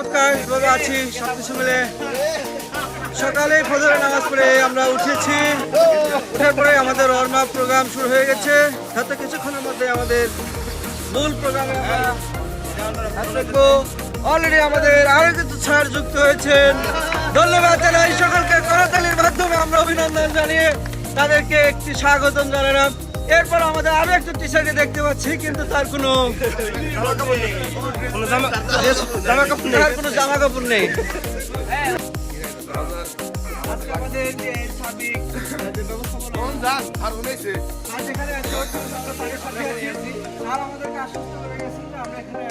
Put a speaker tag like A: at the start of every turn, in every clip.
A: চমৎকার ভাবে আছি, সবকিছু মিলে। সকালে ফজরের নামাজ পড়ে আমরা উঠেছি। উঠার পরে আমাদের ওয়ার্ম প্রোগ্রাম শুরু হয়ে গেছে। হয়তো কিছুক্ষণের মধ্যে আমাদের মূল প্রোগ্রামে অলরেডি আমাদের আরও কিছু ছাড় যুক্ত হয়েছেন। ধন্যবাদ জানাই সকলকে। করতালির মাধ্যমে আমরা অভিনন্দন জানিয়ে তাদেরকে একটি স্বাগতম জানালাম। এরপর আমাদের আরও একজন টিচারকে দেখতে পাচ্ছি কিন্তু তার কোনো তার কোনো জামা কাপড় নেই। আর আমাদেরকে আশ্বস্ত করে গেছেন যে আমরা এখানে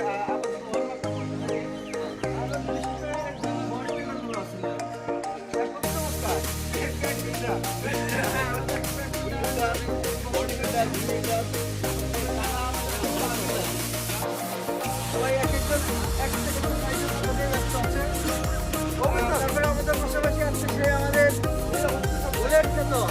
A: সবাই এক একজন এক করে ব্যস্ত আছে। তারপরে আমাদের পাশাপাশি আছে সে আমাদের বুলেট তো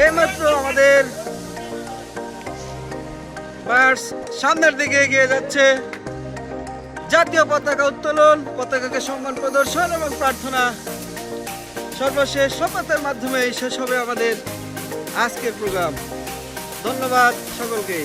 A: এইমাত্র আমাদের বাস সামনের দিকে এগিয়ে যাচ্ছে। জাতীয় পতাকা উত্তোলন, পতাকাকে সম্মান, প্রদর্শন এবং প্রার্থনা সর্বশেষ শপথের মাধ্যমে শেষ হবে আমাদের আজকের প্রোগ্রাম। ধন্যবাদ সকলকে